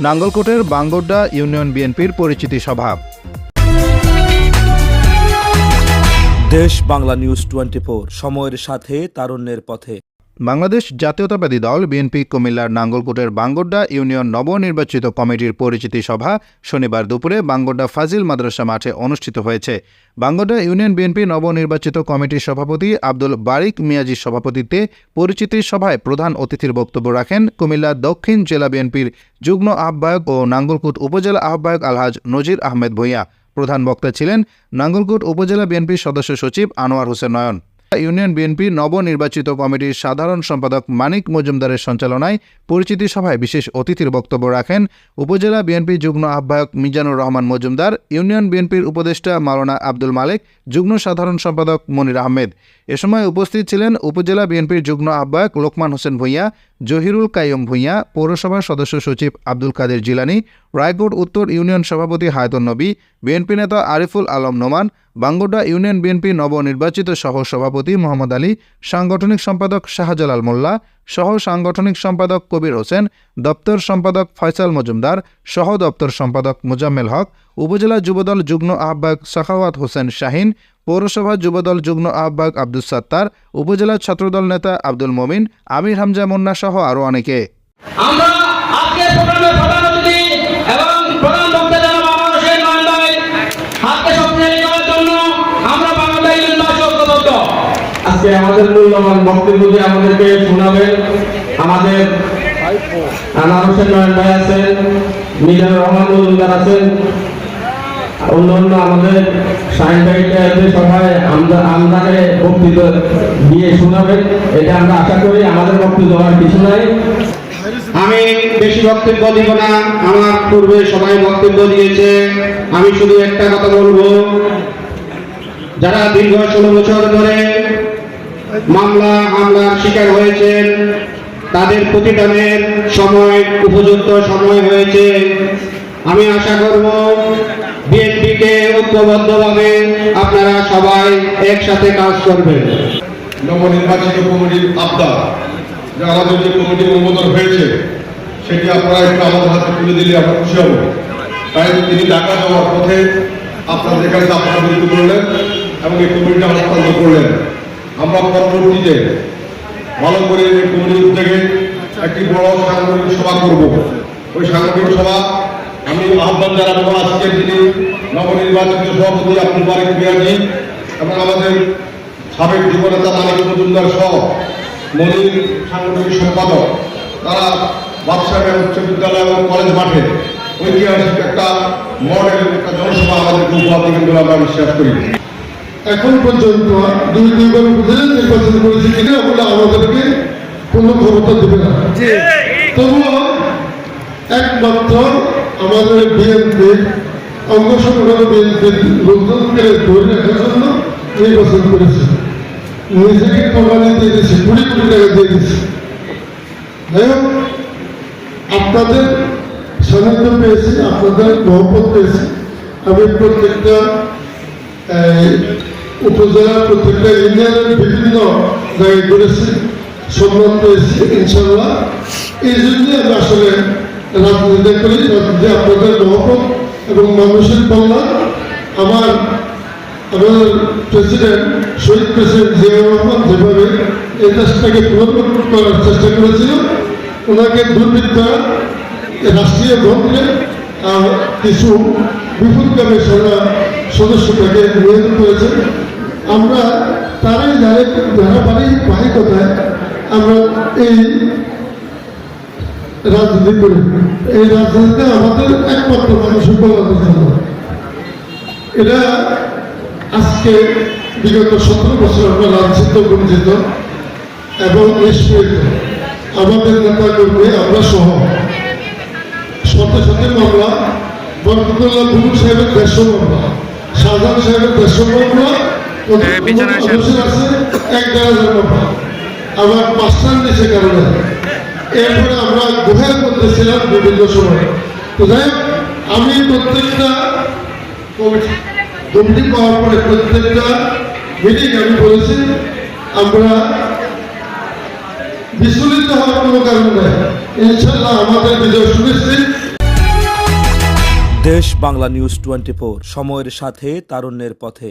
নাঙ্গলকোটের Bangodda union বিএনপির পরিচিতি সভা। দেশ বাংলা নিউজ টোয়েন্টি সময়ের সাথে তারুণ্যের পথে। বাংলাদেশ জাতীয়তাবাদী দল বিএনপি, কুমিল্লার নাঙ্গলকোটের বাঙ্গোড্ডা ইউনিয়ন নবনির্বাচিত কমিটির পরিচিতি সভা শনিবার দুপুরে বাঙ্গোড্ডা ফাজিল মাদ্রাসা মাঠে অনুষ্ঠিত হয়েছে। বাঙ্গোড্ডা ইউনিয়ন বিএনপি নবনির্বাচিত কমিটির সভাপতি আব্দুল বারিক মিয়াজির সভাপতিত্বে পরিচিতি সভায় প্রধান অতিথির বক্তব্য রাখেন কুমিল্লা দক্ষিণ জেলা বিএনপির যুগ্ম আহ্বায়ক ও নাঙ্গলকোট উপজেলা আহ্বায়ক আলহাজ নজির আহমেদ ভূঁইয়া। প্রধান বক্তা ছিলেন নাঙ্গলকোট উপজেলা বিএনপির সদস্য সচিব আনোয়ার হোসেন নয়ন। ইউনিয়ন বিএনপি নবনির্বাচিত কমিটির সাধারণ সম্পাদক মানিক মজুমদারের সঞ্চালনায় পরিচিতি সভায় বিশেষ অতিথির বক্তব্য রাখেন উপজেলা বিএনপি যুগ্ম আহ্বায়ক মিজানুর রহমান মজুমদার, ইউনিয়ন বিএনপির উপদেষ্টা মাওলানা আব্দুল মালেক, যুগ্ম সাধারণ সম্পাদক মনির আহমেদ। এ সময় উপস্থিত ছিলেন উপজেলা বিএনপির যুগ্ম আহ্বায়ক লোকমান হোসেন ভূঁইয়া, জহিরুল কাইয়ুম ভূঁইয়া, পৌরসভার সদস্য সচিব আব্দুল কাদের জিলানি রায়কোট উত্তর ইউনিয়ন সভাপতি হায়তন নবী, বিএনপি নেতা আরিফুল আলম নোমান বাঙ্গোডা ইউনিয়ন বিএনপি নবনির্বাচিত সহ সভাপতি মোহাম্মদ আলী, সাংগঠনিক সম্পাদক শাহজালাল মোল্লা সহ সাংগঠনিক সম্পাদক কবির হোসেন, দপ্তর সম্পাদক ফয়সাল মজুমদার সহ দপ্তর সম্পাদক মোজাম্মেল হক, উপজেলা যুবদল যুগ্ম আহ্বায়ক সাখাওয়াত হোসেন শাহিন, পৌরসভা যুবদল যুগ্ম আহ্বায়ক আব্দুল সাত্তার, উপজেলা ছাত্রদল নেতা আব্দুল মমিন, আমির হামজা মুন্না সহ আরও অনেকে। আমরা আজকের প্রোগ্রামের প্রধান অতিথি এবং প্রধান বক্তা জনাব আমার হোসেন নয়ন ভাই হাতকে শক্তিশালী করার জন্য আমরা বাংলাদেশ ইউনিভার্সিটি ঐক্যবদ্ধ আজকে আমাদের মূল্যবান বক্তব্য আমাদেরকে শোনাবেন। আমাদের আনার হোসেন নয়ন ভাই আছেন, মিজানুর রহমান মজুমদার আছেন অন্যান্য আমাদের সাইন ভাইটা সবাই আমরা আমরাকে বক্তৃতা দিয়ে শোনাবেন। এটা আমরা আশা করি আমাদের বক্তব্য দেওয়ার কিছু নাই। আমি বেশি বক্তব্য দিব না, আমার পূর্বে সবাই বক্তব্য দিয়েছে। আমি শুধু একটা কথা বলব। যারা দীর্ঘ ষোলো বছর ধরে মামলা, হামলার শিকার হয়েছেন। তাদের প্রতিদানের সময়, উপযুক্ত সময় হয়েছে। আমি আশা করব বিএনপিকে ঐক্যবদ্ধভাবে আপনারা সবাই একসাথে কাজ করবেন। নবনির্বাচিত কমিটির আবদার, যে আমাদের যে কমিটি অনুমোদন হয়েছে, সেটি আপনারা একটু আমাদের হাতে তুলে দিলে আমরা খুশি হব। তাই তিনি ঢাকা যাওয়ার পথে আপনাদের কাছে আপনারা বিরতি করলেন এবং এই কমিটিটা হস্তান্তর করলেন। আমরা পরবর্তীতে ভালো করে কমিটির উদ্যোগে একটি বড় সাংগঠনিক সভা করব। ওই সাংগঠনিক সভা আমি আহ্বান জানাব আজকের যিনি নবনির্বাচিত সভাপতি আব্দুল বারিক মিয়াজি এবং আমাদের সাবেক যুবনেতা মানিক মজুমদার সহ মনির সাংগঠনিক সম্পাদক, তারা বাদশাহ উচ্চ বিদ্যালয় এবং কলেজ মাঠে ঐতিহাসিক একটা মডেল একটা জনসভা আমাদের উপহার দেবেন আমরা বিশ্বাস করি। এখন পর্যন্ত দুই দুইবার উপজেলা নির্বাচন করেছে কিনা বলে আমাদেরকে কোনো ক্ষমতা দেবে না। তবুও একমাত্র আমাদের বিএনপি অঙ্গ সংগঠন বিএনপির লোকজনকে ধরে রাখার জন্য নির্বাচন করেছে। নিজেকে কোরবানি দিয়ে দিয়েছে কুড়ি কোটি টাকা দিয়ে দিয়েছে। যাই হোক আপনাদের সান্নিধ্য পেয়েছি আপনাদের মহব্বত পেয়েছি। আমি প্রত্যেকটা উপজেলার প্রত্যেকটা ইউনিয়নের বিভিন্ন জায়গায় ঘুরেছি সম্মান পেয়েছি ইনশাল্লাহ এই জন্যই আমি আসলে রাজনীতি করি রাজনীতি আপনাদের মহব্বত এবং মানুষের কল্যাণ। আমার, আমাদের প্রেসিডেন্ট শহীদ প্রেসিডেন্ট জিয়াউর রহমান যেভাবে এই দেশটাকে পুনর্গঠন করার চেষ্টা করেছিল, ওনাকে দুর্বৃত্তরা রাষ্ট্রীয় ভঙ্গে আর কিছু বিপুলকামী সেনা সদস্য তাকে নিয়োগ করেছে। আমরা তারাই জানে যারা বাড়ি বাড়ি কোথায়, আমরা এই রাজনীতি এই রাজনীতিতে আমাদের একমাত্র মানুষের কল্যাণের জন্য এটা আজকে বিগত সতেরো বছর আমরা লাঞ্ছিত বঞ্চিত এবং নিষ্পৃত আমাদের নেতা কর্মী আমরা সহ। শত শত মামলা, বরকতুল্লাহ বুবু সাহেবের দেড়শো মামলা, শাহজাহান সাহেবের দেড়শো মামলা দেড় হাজার মামলা আমার পাঁচটার নিচে কারণে এরপরে আমরা গুহায় করতেছিলাম বিভিন্ন সময়। তো যাই আমি প্রত্যেকটা কমিটি পাওয়ার পরে প্রত্যেকটা মিটিং আমি বলেছি আমরা বিচলিত হওয়ার কোনো কারণ নেই। ইনশাল্লাহ আমাদের বিজয় সুনিশ্চিত। দেশ বাংলা নিউজ টোয়েন্টি সময়ের সাথে তারুণ্যের পথে।